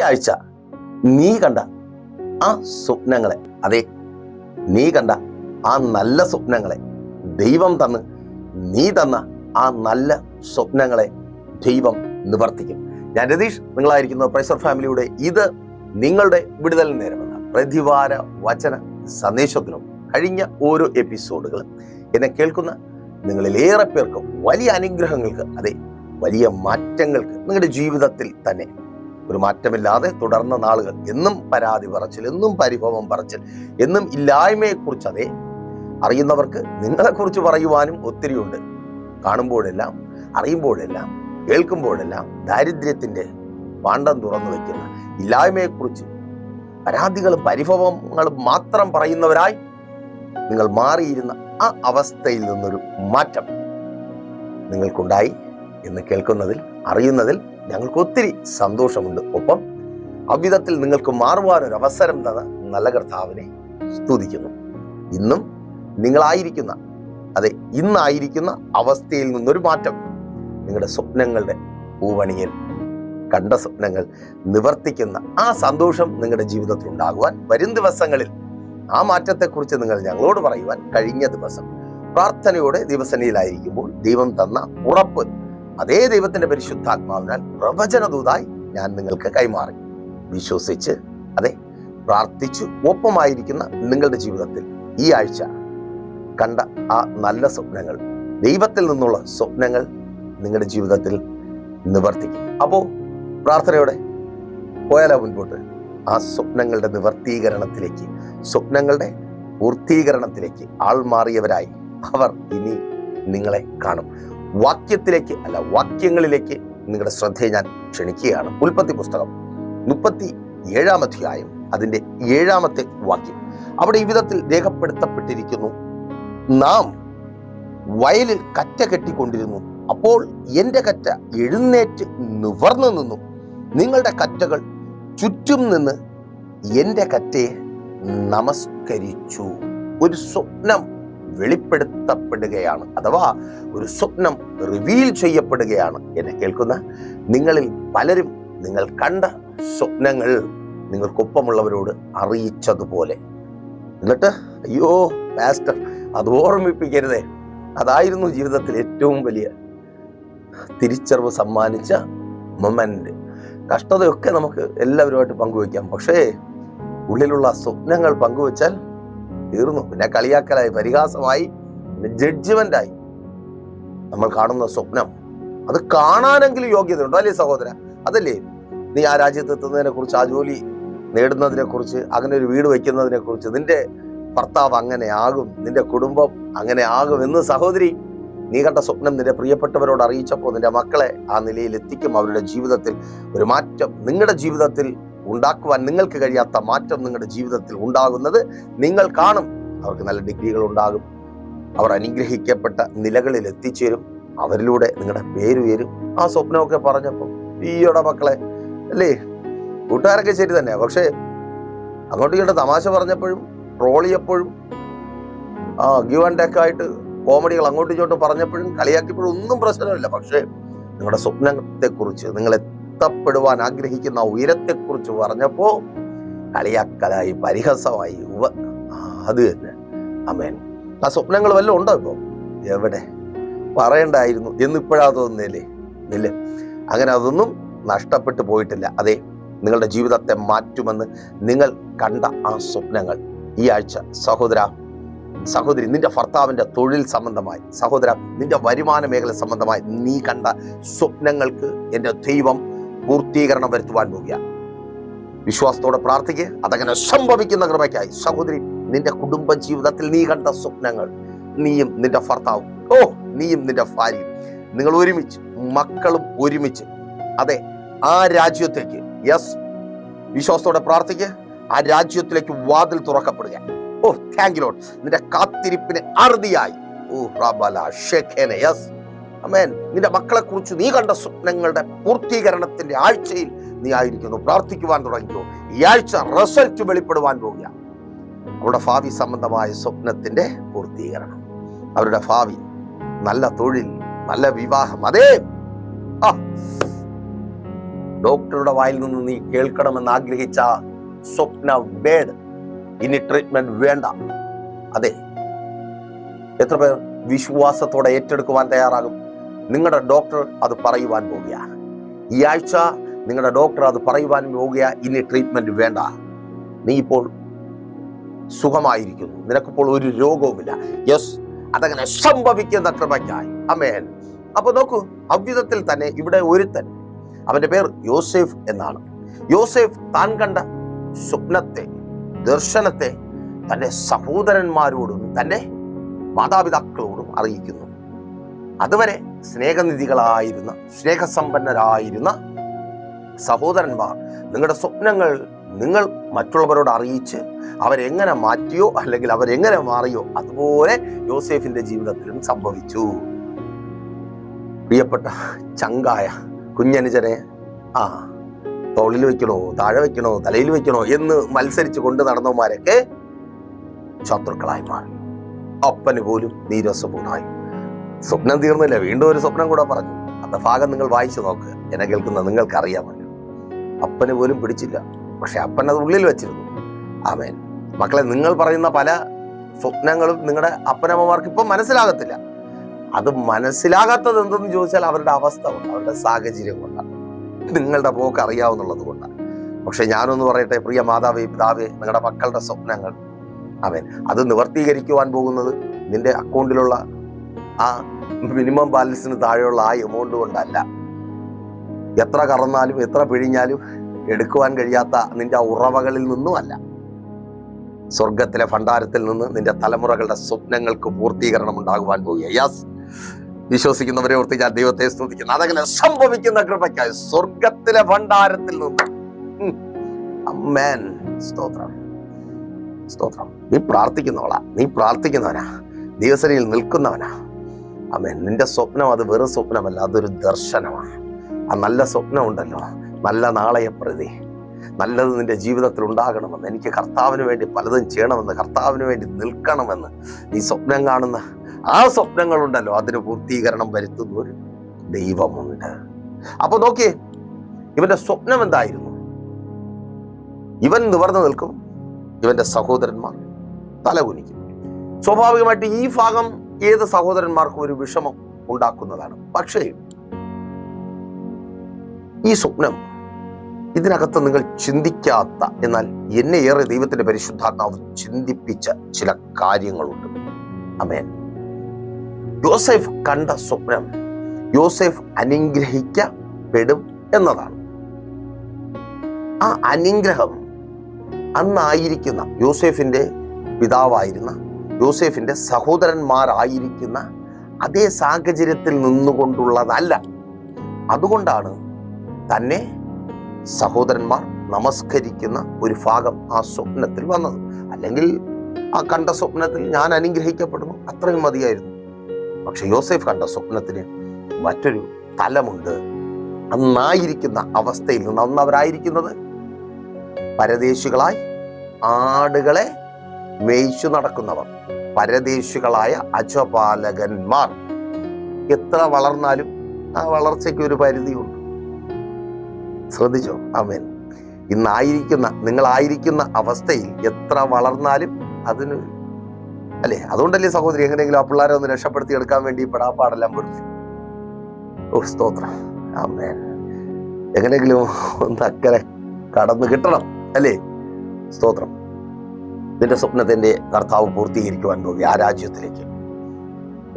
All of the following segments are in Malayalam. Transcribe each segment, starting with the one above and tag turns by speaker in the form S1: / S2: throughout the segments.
S1: ആഴ്ച നീ കണ്ട ആ സ്വപ്നങ്ങളെ. അതെ നീ കണ്ട ആ നല്ല സ്വപ്നങ്ങളെ ദൈവം തന്ന് നീ തന്ന ആ നല്ല സ്വപ്നങ്ങളെ ദൈവം നിവർത്തിക്കും. ഞാൻ രതീഷ് നിങ്ങളായിരിക്കുന്ന പ്രൈസർ ഫാമിലിയുടെ ഇത് നിങ്ങളുടെ വിടുതൽ നേരമെന്ന പ്രതിവാര വചന സന്ദേശത്തിനും കഴിഞ്ഞ ഓരോ എപ്പിസോഡുകളും എന്നെ കേൾക്കുന്ന നിങ്ങളിൽ ഏറെ പേർക്ക് വലിയ അനുഗ്രഹങ്ങൾക്ക് അതെ വലിയ മാറ്റങ്ങൾക്ക് നിങ്ങളുടെ ജീവിതത്തിൽ തന്നെ ഒരു മാറ്റമില്ലാതെ തുടർന്ന നാളുകൾ. എന്നും പരാതി പറച്ചിൽ എന്നും പരിഭവം പറച്ചിൽ എന്നും ഇല്ലായ്മയെക്കുറിച്ച് അതെ അറിയുന്നവർക്ക് നിങ്ങളെക്കുറിച്ച് പറയുവാനും ഒത്തിരിയുണ്ട്. കാണുമ്പോഴെല്ലാം അറിയുമ്പോഴെല്ലാം കേൾക്കുമ്പോഴെല്ലാം ദാരിദ്ര്യത്തിന്റെ പാണ്ഡം തുറന്നു വയ്ക്കുന്ന ഇല്ലായ്മയെക്കുറിച്ച് പരാതികളും പരിഭവങ്ങളും മാത്രം പറയുന്നവരായി നിങ്ങൾ മാറിയിരുന്ന ആ അവസ്ഥയിൽ നിന്നൊരു മാറ്റം നിങ്ങൾക്കുണ്ടായി എന്ന് കേൾക്കുന്നതിൽ അറിയുന്നതിൽ ഞങ്ങൾക്ക് ഒത്തിരി സന്തോഷമുണ്ട്. ഒപ്പം അവിധത്തിൽ നിങ്ങൾക്ക് മാറുവാനൊരു അവസരം തന്ന നല്ല കർത്താവിനെ സ്തുതിക്കുന്നു. ഇന്നും നിങ്ങളായിരിക്കുന്ന അതെ ഇന്നായിരിക്കുന്ന അവസ്ഥയിൽ നിന്നൊരു മാറ്റം നിങ്ങളുടെ സ്വപ്നങ്ങളുടെ പൂവണിയിൽ കണ്ട സ്വപ്നങ്ങൾ നിവർത്തിക്കുന്ന ആ സന്തോഷം നിങ്ങളുടെ ജീവിതത്തിൽ ഉണ്ടാകുവാൻ വരും ദിവസങ്ങളിൽ ആ മാറ്റത്തെക്കുറിച്ച് നിങ്ങൾ ഞങ്ങളോട് പറയുവാൻ കഴിഞ്ഞ ദിവസം പ്രാർത്ഥനയോടെ ദിവസനയിലായിരിക്കുമ്പോൾ ദൈവം തന്ന ഉറപ്പ് അതേ ദൈവത്തിന്റെ പരിശുദ്ധാത്മാവിനാൽ പ്രവചനദൂതായി ഞാൻ നിങ്ങൾക്ക് കൈമാറി. വിശ്വസിച്ച് അതെ പ്രാർത്ഥിച്ചു ഒപ്പമായിരിക്കുന്ന നിങ്ങളുടെ ജീവിതത്തിൽ ഈ ആഴ്ച കണ്ട ആ നല്ല സ്വപ്നങ്ങൾ ദൈവത്തിൽ നിന്നുള്ള സ്വപ്നങ്ങൾ നിങ്ങളുടെ ജീവിതത്തിൽ നിവർത്തിക്കും. അപ്പോൾ പ്രാർത്ഥനയോടെ പോയാലോ മുൻപോട്ട്? ആ സ്വപ്നങ്ങളുടെ നിവർത്തീകരണത്തിലേക്ക് സ്വപ്നങ്ങളുടെ പൂർത്തീകരണത്തിലേക്ക് ആൾ മാറിയവരായി അവർ ഇനി നിങ്ങളെ കാണും. വാക്യത്തിലേക്ക് അല്ല വാക്യങ്ങളിലേക്ക് നിങ്ങളുടെ ശ്രദ്ധയെ ഞാൻ ക്ഷണിക്കുകയാണ്. ഉൽപ്പത്തി പുസ്തകം മുപ്പത്തി ഏഴാം അധ്യായം അതിന്റെ ഏഴാമത്തെ വാക്യം. അവിടെ ഈ വിധത്തിൽ രേഖപ്പെടുത്തപ്പെട്ടിരിക്കുന്നു നാം വയലിൽ കറ്റ കെട്ടിക്കൊണ്ടിരുന്നു. അപ്പോൾ എന്റെ കറ്റ എഴുന്നേറ്റ് നിവർന്നു നിന്നു. നിങ്ങളുടെ കറ്റകൾ ചുറ്റും നിന്ന് എന്റെ കറ്റയെ നമസ്കരിച്ചു. ഒരു സ്വപ്നം വെളിപ്പെടുത്തപ്പെടുകയാണ് അഥവാ ഒരു സ്വപ്നം റിവീൽ ചെയ്യപ്പെടുകയാണ്. എന്നെ കേൾക്കുന്ന? നിങ്ങളിൽ പലരും നിങ്ങൾ കണ്ട സ്വപ്നങ്ങൾ നിങ്ങൾക്കൊപ്പമുള്ളവരോട് അറിയിച്ചതുപോലെ. എന്നിട്ട് അയ്യോ പാസ്റ്റർ അത് ഓർമ്മിപ്പിക്കരുതേ. അതായിരുന്നു ജീവിതത്തിൽ ഏറ്റവും വലിയ തിരിച്ചറിവ് സമ്മാനിച്ച മൊമെന്റ് കഷ്ടതയൊക്കെ നമുക്ക് എല്ലാവരുമായിട്ട് പങ്കുവയ്ക്കാം. പക്ഷേ ഉള്ളിലുള്ള സ്വപ്നങ്ങൾ പങ്കുവെച്ചാൽ തീർന്നു. പിന്നെ കളിയാക്കലായി പരിഹാസമായി പിന്നെ ജഡ്ജ്മെന്റായി നമ്മൾ കാണുന്ന സ്വപ്നം. അത് കാണാനെങ്കിലും യോഗ്യത ഉണ്ടോ അല്ലേ സഹോദര? അതല്ലേ? നീ ആ രാജ്യത്ത് എത്തുന്നതിനെ കുറിച്ച് ആ ജോലി നേടുന്നതിനെ കുറിച്ച് അങ്ങനെ ഒരു വീട് വയ്ക്കുന്നതിനെ കുറിച്ച് നിന്റെ ഭർത്താവ് അങ്ങനെ ആകും നിന്റെ കുടുംബം അങ്ങനെ ആകും എന്ന് സഹോദരി നീ കണ്ട സ്വപ്നം നിന്റെ പ്രിയപ്പെട്ടവരോട് അറിയിച്ചപ്പോൾ നിന്റെ മക്കളെ ആ നിലയിൽ എത്തിക്കും. അവരുടെ ജീവിതത്തിൽ ഒരു മാറ്റം നിങ്ങളുടെ ജീവിതത്തിൽ ഉണ്ടാക്കുവാൻ നിങ്ങൾക്ക് കഴിയാത്ത മാറ്റം നിങ്ങളുടെ ജീവിതത്തിൽ ഉണ്ടാകുന്നത് നിങ്ങൾ കാണും. അവർക്ക് നല്ല ഡിഗ്രികൾ ഉണ്ടാകും. അവർ അനുഗ്രഹിക്കപ്പെട്ട നിലകളിൽ എത്തിച്ചേരും. അവരിലൂടെ നിങ്ങളുടെ പേര് പേരുയരും ആ സ്വപ്നമൊക്കെ പറഞ്ഞപ്പോൾ ഈയോടെ മക്കളെ. അല്ലേ? കൂട്ടുകാരൊക്കെ ശരി തന്നെയാ പക്ഷേ അങ്ങോട്ടും ഇങ്ങോട്ട് തമാശ പറഞ്ഞപ്പോഴും ട്രോൾ ചെയ്യപ്പോഴും ആ ഗീവ് ആൻഡ് ടേക്ക് ആയിട്ട് കോമഡികൾ അങ്ങോട്ടും ഇങ്ങോട്ടും പറഞ്ഞപ്പോഴും കളിയാക്കിയപ്പോഴും ഒന്നും പ്രശ്നമില്ല. പക്ഷേ നിങ്ങളുടെ സ്വപ്നത്തെക്കുറിച്ച് നിങ്ങൾ എത്തപ്പെടുവാൻ ആഗ്രഹിക്കുന്ന ഉയരത്തെക്കുറിച്ച് പറഞ്ഞപ്പോ കളിയാക്കലായി പരിഹസമായി. ആ, അത് തന്നെ. അമേൻ ആ സ്വപ്നങ്ങൾ വല്ലതും ഉണ്ടോ ഇപ്പോ? എവിടെ? പറയണ്ടായിരുന്നു. എന്നിപ്പോഴാ തോന്നുന്നില്ലേ ഇല്ലേ? അങ്ങനെ അതൊന്നും നഷ്ടപ്പെട്ടു പോയിട്ടില്ല. അതെ നിങ്ങളുടെ ജീവിതത്തെ മാറ്റുമെന്ന് നിങ്ങൾ കണ്ട ആ സ്വപ്നങ്ങൾ. ഈ ആഴ്ച സഹോദര സഹോദരി നിന്റെ ഭർത്താവിന്റെ തൊഴിൽ സംബന്ധമായി സഹോദര നിന്റെ വരുമാന മേഖല സംബന്ധമായി നീ കണ്ട സ്വപ്നങ്ങൾക്ക് എന്റെ ദൈവം പൂർത്തീകരണം വരുത്തുവാൻ പോവുക വിശ്വാസത്തോടെ പ്രാർത്ഥിക്കുക അതങ്ങനെ സംഭവിക്കുന്ന കൃപയ്ക്കായി. സഹോദരി നിന്റെ കുടുംബ ജീവിതത്തിൽ നീ കണ്ട സ്വപ്നങ്ങൾ നീയും നിന്റെ ഭർത്താവും ഓ നീയും നിന്റെ ഭാര്യയും നിങ്ങൾ ഒരുമിച്ച് മക്കളും ഒരുമിച്ച് അതെ ആ രാജ്യത്തേക്ക് യെസ് വിശ്വാസത്തോടെ പ്രാർത്ഥിക്കുക ആ രാജ്യത്തിലേക്ക് വാതിൽ തുറക്കപ്പെടുക. ഓ താങ്ക് യു ലോഡ് നിന്റെ കാത്തിരിപ്പിന് അറുതിയായി. ഓ റബല ഷെഖേനെ യെസ് അമേൻ നിന്റെ മക്കളെ കുറിച്ച് നീ കണ്ട സ്വപ്നങ്ങളുടെ പൂർത്തീകരണത്തിന്റെ ആഴ്ചയിൽ നീ ആയിരിക്കുന്നു. പ്രാർത്ഥിക്കുവാൻ തുടങ്ങിയോ ഈ ആഴ്ച റിസൾട്ട് വെളിപ്പെടുവാൻ പോവുക അവരുടെ ഭാവി സംബന്ധമായ സ്വപ്നത്തിന്റെ പൂർത്തീകരണം. അവരുടെ ഭാവി നല്ല തൊഴിൽ നല്ല വിവാഹം അതേ. ഡോക്ടറുടെ വായിൽ നിന്ന് നീ കേൾക്കണമെന്ന് ആഗ്രഹിച്ച സ്വപ്ന വേഡ് ഇനി ട്രീറ്റ്മെന്റ് വേണ്ട. അതെ. എത്ര പേർ വിശ്വാസത്തോടെ ഏറ്റെടുക്കുവാൻ തയ്യാറാകും? നിങ്ങളുടെ ഡോക്ടർ അത് പറയുവാൻ പോവുകയാണ് ഈ ആഴ്ച നിങ്ങളുടെ ഡോക്ടർ അത് പറയുവാൻ പോവുക ഇനി ട്രീറ്റ്മെന്റ് വേണ്ട. നീ ഇപ്പോൾ സുഖമായിരിക്കുന്നു. നിനക്കിപ്പോൾ ഒരു രോഗവുമില്ല. യെസ് അതങ്ങനെ സംഭവിക്കുന്ന കൃപയ്ക്കായി. അമേൻ അപ്പോൾ നോക്കൂ അவ்விധത്തിൽ തന്നെ ഇവിടെ ഒരുത്തൻ അവന്റെ പേർ യോസേഫ് എന്നാണ്. യോസേഫ് താൻ കണ്ട സ്വപ്നത്തെ ദർശനത്തെ തന്റെ സഹോദരന്മാരോടും തന്റെ മാതാപിതാക്കളോടും അറിയിക്കുന്നു. അതുവരെ സ്നേഹനിധികളായിരുന്ന സ്നേഹസമ്പന്നരായിരുന്ന സഹോദരന്മാർ നിങ്ങളുടെ സ്വപ്നങ്ങൾ നിങ്ങൾ മറ്റുള്ളവരോട് അറിയിച്ച് അവരെങ്ങനെ മാറ്റിയോ അല്ലെങ്കിൽ അവരെങ്ങനെ മാറിയോ അതുപോലെ യോസേഫിന്റെ ജീവിതത്തിലും സംഭവിച്ചു. പ്രിയപ്പെട്ട ചങ്കായ കുഞ്ഞനുജനെ ആ തോളിൽ വെക്കണോ താഴെ വെക്കണോ തലയിൽ വെക്കണോ എന്ന് മത്സരിച്ച് കൊണ്ട് നടന്നവന്മാരൊക്കെ ശത്രുക്കളായി മാറി. അപ്പന് പോലും നീരസമുണ്ടായി സ്വപ്നം തീർന്നില്ല. വീണ്ടും ഒരു സ്വപ്നം കൂടെ പറഞ്ഞു. അന്ന ഭാഗം നിങ്ങൾ വായിച്ചു നോക്കുക എന്നെ കേൾക്കുന്ന നിങ്ങൾക്കറിയാമല്ലോ അപ്പന് പോലും പിടിച്ചില്ല. പക്ഷെ അപ്പൻ അത് ഉള്ളിൽ വെച്ചിരുന്നു. ആമേൻ. മക്കളെ നിങ്ങൾ പറയുന്ന പല സ്വപ്നങ്ങളും നിങ്ങളുടെ അപ്പനമ്മമാർക്ക് ഇപ്പം മനസ്സിലാകത്തില്ല. അത് മനസ്സിലാകാത്തത് എന്തെന്ന് ചോദിച്ചാൽ അവരുടെ അവസ്ഥ കൊണ്ട് അവരുടെ സാഹചര്യം കൊണ്ട് നിങ്ങളുടെ പോക്ക് അറിയാവുന്നുള്ളത് കൊണ്ട് പക്ഷെ ഞാനൊന്ന് പറയട്ടെ പ്രിയ മാതാവേ പിതാവേ നിങ്ങളുടെ മക്കളുടെ സ്വപ്നങ്ങൾ. അവൻ അത് നിവർത്തീകരിക്കുവാൻ പോകുന്നത് നിന്റെ അക്കൗണ്ടിലുള്ള ആ മിനിമം ബാലൻസിന് താഴെയുള്ള ആ എമൗണ്ട് കൊണ്ടല്ല. എത്ര കറന്നാലും എത്ര പിഴിഞ്ഞാലും എടുക്കുവാൻ കഴിയാത്ത നിന്റെ ഉറവകളിൽ നിന്നുമല്ല. സ്വർഗത്തിലെ ഭണ്ഡാരത്തിൽ നിന്ന് നിന്റെ തലമുറകളുടെ സ്വപ്നങ്ങൾക്ക് പൂർത്തീകരണം ഉണ്ടാകുവാൻ പോവുക യാസ് വിശ്വസിക്കുന്നവരെ ഓർത്ത് ഞാൻ ദൈവത്തെ സ്തുതിക്കുന്നു. അതങ്ങനെ സംഭവിക്കുന്ന കൃപയ്ക്കായി സ്വർഗത്തിലെ ഭണ്ഡാരത്തിൽ നിന്ന്. അമ്മേൻ. സ്തോത്രം. സ്തോത്രം. നീ പ്രാർത്ഥിക്കുന്നവളാ. നീ പ്രാർത്ഥിക്കുന്നവനാ. ദിവസനയിൽ നിൽക്കുന്നവനാ. അമ്മേൻ നിന്റെ സ്വപ്നം അത് വെറും സ്വപ്നമല്ല അതൊരു ദർശനമാണ്. ആ നല്ല സ്വപ്നം ഉണ്ടല്ലോ നല്ല നാളെയെ പ്രതി. നല്ലത് നിന്റെ ജീവിതത്തിൽ ഉണ്ടാകണമെന്ന് എനിക്ക് കർത്താവിന് വേണ്ടി പലതും ചെയ്യണമെന്ന് കർത്താവിന് വേണ്ടി നിൽക്കണമെന്ന് നീ സ്വപ്നം കാണുന്ന ആ സ്വപ്നങ്ങളുണ്ടല്ലോ അതിന് പൂർത്തീകരണം വരുത്തുന്ന ഒരു ദൈവമുണ്ട്. അപ്പൊ നോക്കിയേ ഇവന്റെ സ്വപ്നം എന്തായിരുന്നു? ഇവൻ നിവർന്നു നിൽക്കും ഇവന്റെ സഹോദരന്മാർ തലകുനിക്കും. സ്വാഭാവികമായിട്ട് ഈ ഭാഗം ഏത് സഹോദരന്മാർക്കും ഒരു വിഷമം ഉണ്ടാക്കുന്നതാണ്. പക്ഷേ ഈ സ്വപ്നം ഇതിനകത്ത് നിങ്ങൾ ചിന്തിക്കാത്ത എന്നാൽ എന്നെ ഏറെ ദൈവത്തിന്റെ പരിശുദ്ധാത്മാവ് ചിന്തിപ്പിച്ച ചില കാര്യങ്ങളുണ്ട്. അമേൻ യോസെഫ് കണ്ട സ്വപ്നം യോസെഫ് അനുഗ്രഹിക്കപ്പെടും എന്നതാണ്. ആ അനുഗ്രഹം അന്നായിരിക്കുന്ന യോസെഫിന്റെ പിതാവായിരുന്ന യോസെഫിന്റെ സഹോദരന്മാരായിരിക്കുന്ന അതേ സാഹചര്യത്തിൽ നിന്നുകൊണ്ടുള്ളതല്ല. അതുകൊണ്ടാണ് തന്നെ സഹോദരന്മാർ നമസ്കരിക്കുന്ന ഒരു ഭാഗം ആ സ്വപ്നത്തിൽ വന്നത്. അല്ലെങ്കിൽ ആ കണ്ട സ്വപ്നത്തിൽ ഞാൻ അനുഗ്രഹിക്കപ്പെടുന്നു അത്രയും മതിയായിരുന്നു. പക്ഷെ യോസെഫ് കണ്ട സ്വപ്നത്തിന് മറ്റൊരു തലമുണ്ട്. അന്നായിരിക്കുന്ന അവസ്ഥയിൽ നിന്ന് അന്ന് അവരായിരിക്കുന്നത് പരദേശികളായി ആടുകളെ മേയിച്ചു നടക്കുന്നവർ പരദേശികളായ അജപാലകന്മാർ. എത്ര വളർന്നാലും ആ വളർച്ചയ്ക്ക് ഒരു പരിധിയുണ്ട്. ശ്രദ്ധിച്ചോ? ആമേൻ. ഇന്നായിരിക്കുന്ന നിങ്ങളായിരിക്കുന്ന അവസ്ഥയിൽ എത്ര വളർന്നാലും അതിന് അല്ലേ? അതുകൊണ്ടല്ലേ സഹോദരി എങ്ങനെയെങ്കിലും ആ പിള്ളേരെ ഒന്ന് രക്ഷപ്പെടുത്തി എടുക്കാൻ വേണ്ടി പെടാപ്പാടെല്ലാം പെടുത്തി ഓ സ്തോത്രം. എങ്ങനെയെങ്കിലും ഒന്ന് അക്കരെ കടന്നു കിട്ടണം അല്ലേ? സ്തോത്രം. നിന്റെ സ്വപ്നത്തിന്റെ കർത്താവ് പൂർത്തീകരിക്കുവാൻ പോകുക ആ രാജ്യത്തിലേക്ക്.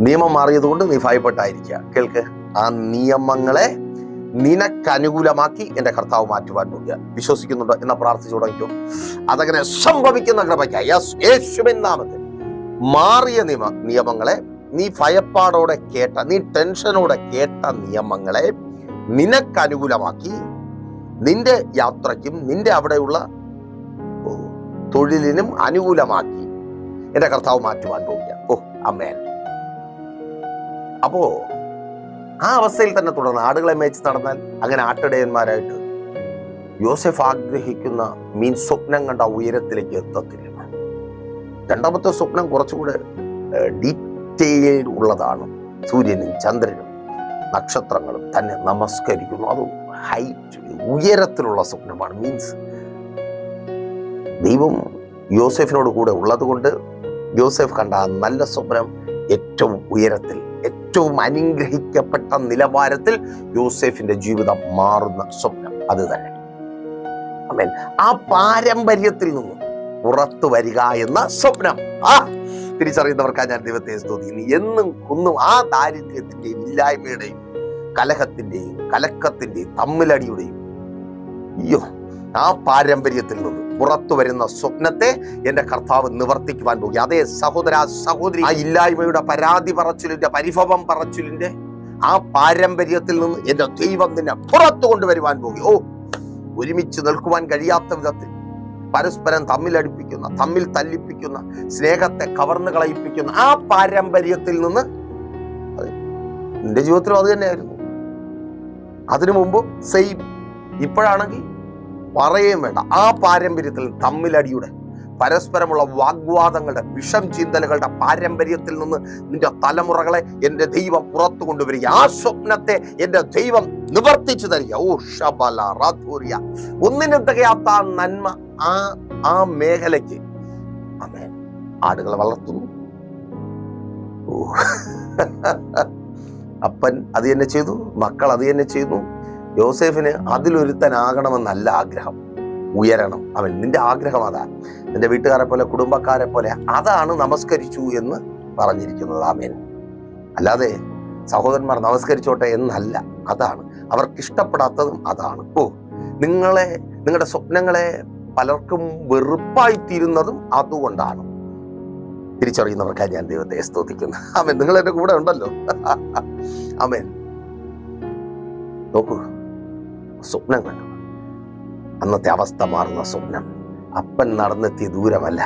S1: നിയമം മാറിയതുകൊണ്ട് നീ ഭയപ്പെട്ടായിരിക്കുക. കേൾക്ക് ആ നിയമങ്ങളെ നിനക്കനുകൂലമാക്കി എന്റെ കർത്താവ് മാറ്റുവാൻ പോകുക വിശ്വസിക്കുന്നുണ്ടോ എന്ന പ്രാർത്ഥിച്ചു തുടങ്ങിക്കോ. അതങ്ങനെ സംഭവിക്കുന്ന കൃപയ്ക്കാമത്തെ നാമത്തിൽ മാറിയ നിയമ നിയമങ്ങളെ നീ ഭയപ്പാടോടെ കേട്ട നീ ടെൻഷനോടെ കേട്ട നിയമങ്ങളെ നിനക്കനുകൂലമാക്കി നിന്റെ യാത്രയ്ക്കും നിന്റെ അവിടെയുള്ള തൊഴിലിനും അനുകൂലമാക്കി. എന്റെ കർത്താവ് മാറ്റുവാൻ പോവുക ഓ അമ്മേൻ അപ്പോ ആ അവസ്ഥയിൽ തന്നെ തുടർന്ന് ആടുകളെ മേച്ച് നടന്നാൽ അങ്ങനെ ആട്ടിടയന്മാരായിട്ട് യോസെഫ് ആഗ്രഹിക്കുന്ന മീൻ സ്വപ്നം കണ്ട ഉയരത്തിലേക്ക് എത്തത്തില്ല. രണ്ടാമത്തെ സ്വപ്നം കുറച്ചുകൂടെ ഡീറ്റെയിൽഡ് ഉള്ളതാണ്. സൂര്യനും ചന്ദ്രനും നക്ഷത്രങ്ങളും തന്നെ നമസ്കരിക്കുന്നു. അത് ഹൈറ്റ് ഉയരത്തിലുള്ള സ്വപ്നമാണ്. മീൻസ് ദൈവം യോസെഫിനോട് കൂടെ ഉള്ളതുകൊണ്ട് യോസെഫ് കണ്ട ആ നല്ല സ്വപ്നം ഏറ്റവും ഉയരത്തിൽ ഏറ്റവും അനുഗ്രഹിക്കപ്പെട്ട നിലവാരത്തിൽ യോസെഫിന്റെ ജീവിതം മാറുന്ന സ്വപ്നം അത് തന്നെ. അമേൻ ആ പാരമ്പര്യത്തിൽ നിന്ന് പുറത്തു വരിക എന്ന സ്വപ്നം. ആ തിരിച്ചറിയുന്നവർക്കാ ഞാൻ ദൈവത്തെ സ്തുതിക്കുന്നു. എന്നും കുന്നും ആ ദാരിദ്ര്യത്തിന്റെയും ഇല്ലായ്മയുടെയും കലഹത്തിന്റെയും കലക്കത്തിന്റെയും തമ്മിലടിയുടെയും അയ്യോ ആ പാരമ്പര്യത്തിൽ നിന്ന് പുറത്തു വരുന്ന സ്വപ്നത്തെ എന്റെ കർത്താവ് നിവർത്തിക്കുവാൻ പോകുക അതേ സഹോദര സഹോദരി ആ ഇല്ലായ്മയുടെ പരാതി പറച്ചിലിന്റെ പരിഭവം പറച്ചിലിന്റെ ആ പാരമ്പര്യത്തിൽ നിന്ന് എന്റെ ദൈവം നിന്നെ പുറത്തു കൊണ്ടുവരുവാൻ പോകുക ഓ ഒരുമിച്ച് നിൽക്കുവാൻ കഴിയാത്ത വിധത്തിൽ പരസ്പരം തമ്മിലടിപ്പിക്കുന്ന തമ്മിൽ തല്ലിപ്പിക്കുന്ന സ്നേഹത്തെ കവർന്നു കളയിപ്പിക്കുന്ന ആ പാരമ്പര്യത്തിൽ നിന്ന് എന്റെ ജീവിതത്തിലും അത് തന്നെയായിരുന്നു. അതിനു മുമ്പ് സെയിം ഇപ്പോഴാണെങ്കിൽ പറയുകയും വേണ്ട. ആ പാരമ്പര്യത്തിൽ തമ്മിലടിയുടെ പരസ്പരമുള്ള വാഗ്വാദങ്ങളുടെ വിഷം ചിന്തലുകളുടെ പാരമ്പര്യത്തിൽ നിന്ന് നിന്റെ തലമുറകളെ എന്റെ ദൈവം പുറത്തു കൊണ്ടുവരിക. ആ സ്വപ്നത്തെ എന്റെ ദൈവം നിവർത്തിച്ചു തരിക. ഓ ഷബല റാഥൂരിയ ഒന്നിനും തികയാത്ത ആ നന്മ ആ ആ മേഖലയ്ക്ക് അമേ ആടുകളെ വളർത്തുന്നു. അപ്പൻ അത് തന്നെ ചെയ്തു മക്കൾ അത് തന്നെ ചെയ്തു. യോസേഫിന് അതിലൊരുത്തനാകണമെന്നല്ല ആഗ്രഹം. ഉയരണം. അവൻ നിന്റെ ആഗ്രഹം അതാ. നിന്റെ വീട്ടുകാരെ പോലെ കുടുംബക്കാരെ പോലെ അതാണ് നമസ്കരിച്ചു എന്ന് പറഞ്ഞിരിക്കുന്നത്. ആമേൻ. അല്ലാതെ സഹോദരന്മാർ നമസ്കരിച്ചോട്ടെ എന്നല്ല. അതാണ്. അവർക്ക് ഇഷ്ടപ്പെടാത്തതും അതാണ്. ഓ നിങ്ങളെ നിങ്ങളുടെ സ്വപ്നങ്ങളെ പലർക്കും വെറുപ്പായി തീരുന്നതും അതുകൊണ്ടാണ്. തിരിച്ചറിയുന്നവർക്കായി ഞാൻ ദൈവത്തെ സ്തുതിക്കുന്നു. ആമേൻ. നിങ്ങൾ എന്റെ കൂടെ ഉണ്ടല്ലോ. ആമേൻ. നോക്കൂ. സ്വപ്നം കണ്ടു അന്നത്തെ അവസ്ഥ മാറുന്ന സ്വപ്നം. അപ്പൻ നടന്നെത്തിയ ദൂരമല്ല.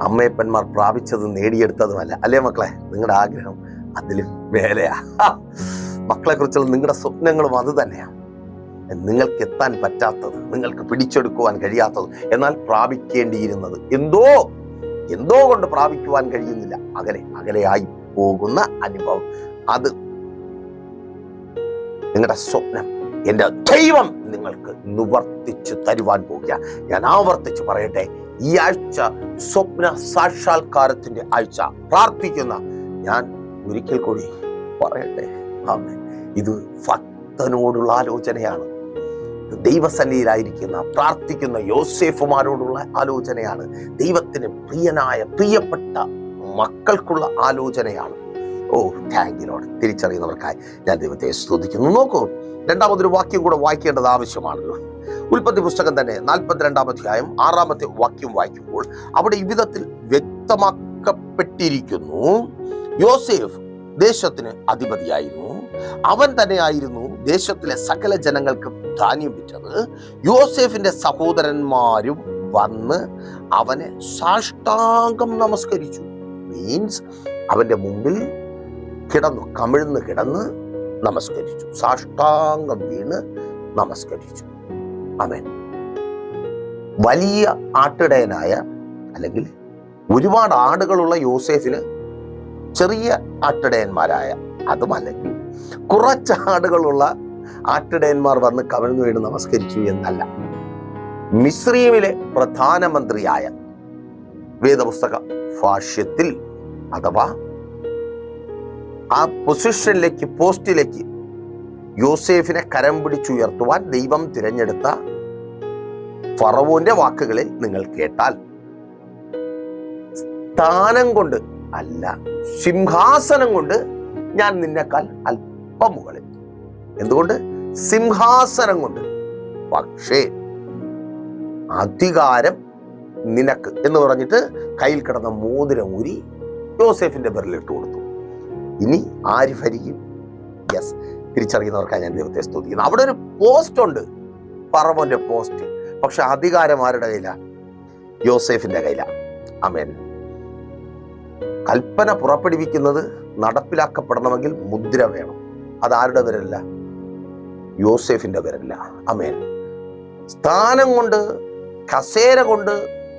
S1: അമ്മയപ്പന്മാർ പ്രാപിച്ചതും നേടിയെടുത്തതുമല്ല. അല്ലേ മക്കളെ? നിങ്ങളുടെ ആഗ്രഹം അതിലും മേലെയാ. മക്കളെ കുറിച്ചുള്ള നിങ്ങളുടെ സ്വപ്നങ്ങളും അത് തന്നെയാണ് നിങ്ങൾക്ക് എത്താൻ പറ്റാത്തത് നിങ്ങൾക്ക് പിടിച്ചെടുക്കുവാൻ കഴിയാത്തത് എന്നാൽ പ്രാപിക്കേണ്ടിയിരുന്നത് എന്തോ എന്തോ കൊണ്ട് പ്രാപിക്കുവാൻ കഴിയുന്നില്ല. അകലെ അകലെയായി പോകുന്ന അനുഭവം അത്. നിങ്ങളുടെ സ്വപ്നം. എന്റെ ദൈവം നിങ്ങൾക്ക് നിവർത്തിച്ചു തരുവാൻ പോകുക ഞാൻ ആവർത്തിച്ച് പറയട്ടെ ഈ ആഴ്ച സ്വപ്ന സാക്ഷാത്കാരത്തിന്റെ ആഴ്ച. പ്രാർത്ഥിക്കുന്ന ഞാൻ ഒരിക്കൽ കൂടി പറയട്ടെ. ആമേൻ. ഇത് ഭക്തനോടുള്ള ആലോചനയാണ്. ദൈവസന്നിയിലായിരിക്കുന്ന പ്രാർത്ഥിക്കുന്ന യോസേഫുമാരോടുള്ള ആലോചനയാണ്. ദൈവത്തിന് പ്രിയനായ പ്രിയപ്പെട്ട മക്കൾക്കുള്ള ആലോചനയാണ്. ഓ താങ്ക് യു ലോഡ് തിരിച്ചറിയുന്നവർക്കായി ഞാൻ ദൈവത്തെ സ്തുതിക്കുന്നു. നോക്കൂ രണ്ടാമതൊരു വാക്യം കൂടെ വായിക്കേണ്ടത് ആവശ്യമാണല്ലോ ഉൽപ്പത്തി പുസ്തകം തന്നെ നാൽപ്പത്തിരണ്ടാം അധ്യായം ആറാമത്തെ വാക്യം വായിക്കുമ്പോൾ അവിടെ ഇവിധത്തിൽ വ്യക്തമാക്കപ്പെട്ടിരിക്കുന്നു. യോസേഫ് ദേശത്തിന് അധിപതിയായിരുന്നു. അവൻ തന്നെയായിരുന്നു ദേശത്തിലെ സകല ജനങ്ങൾക്ക് ധാന്യം വിറ്റത്. യോസേഫിന്റെ സഹോദരന്മാരും വന്ന് അവനെ സാഷ്ടാംഗം നമസ്കരിച്ചു. മീൻസ് അവന്റെ മുമ്പിൽ കിടന്നു കമിഴ്ന്ന് കിടന്ന് നമസ്കരിച്ചു. സാഷ്ടാംഗം വീണ് നമസ്കരിച്ചു. അമേൻ വലിയ ആട്ടിടയനായ അല്ലെങ്കിൽ ഒരുപാട് ആടുകളുള്ള യോസേഫിന് ചെറിയ ആട്ടിടയന്മാരായ അതും അല്ലെങ്കിൽ കുറച്ച് ആടുകളുള്ള ആട്ടിടയന്മാർ വന്ന് കവിഴ്ന്നു വീണ് നമസ്കരിച്ചു എന്നല്ല. മിശ്രീമിലെ പ്രധാനമന്ത്രിയായ വേദപുസ്തക ഭാഷ്യത്തിൽ അഥവാ ആ പൊസിഷനിലേക്ക് പോസ്റ്റിലേക്ക് യോസേഫിനെ കരം പിടിച്ചുയർത്തുവാൻ ദൈവം തിരഞ്ഞെടുത്ത ഫറവോന്റെ വാക്കുകളിൽ നിങ്ങൾ കേട്ടാൽ സ്ഥാനം കൊണ്ട് അല്ല സിംഹാസനം കൊണ്ട് ഞാൻ നിന്നെക്കാൾ അല്പം മുകളിൽ എന്തുകൊണ്ട്? സിംഹാസനം കൊണ്ട്. പക്ഷേ അധികാരം നിനക്ക് എന്ന് പറഞ്ഞിട്ട് കയ്യിൽ കിടന്ന മോതിരം ഊരി യോസേഫിന്റെ പേരിലിട്ട് കൊടുത്തു ഇനി ആര് ഭരിക്കും യെസ് തിരിച്ചറിയുന്നവർക്കാണ് ഞാൻ ദൈവത്തെ സ്തുതിക്കുന്നു. അവിടെ ഒരു പോസ്റ്റ് ഉണ്ട്. പറവോന്റെ പോസ്റ്റ് പക്ഷെ അധികാരം ആരുടെ കയ്യിലാണ് യോസേഫിന്റെ കയ്യിലാണ് അമേൻ കൽപ്പന പുറപ്പെടുവിക്കുന്നത് നടപ്പിലാക്കപ്പെടണമെങ്കിൽ മുദ്ര വേണം. അത് ആരുടെ പേരല്ല യോസേഫിന്റെ പേരല്ല അമേൻ സ്ഥാനം കൊണ്ട് കസേര കൊണ്ട്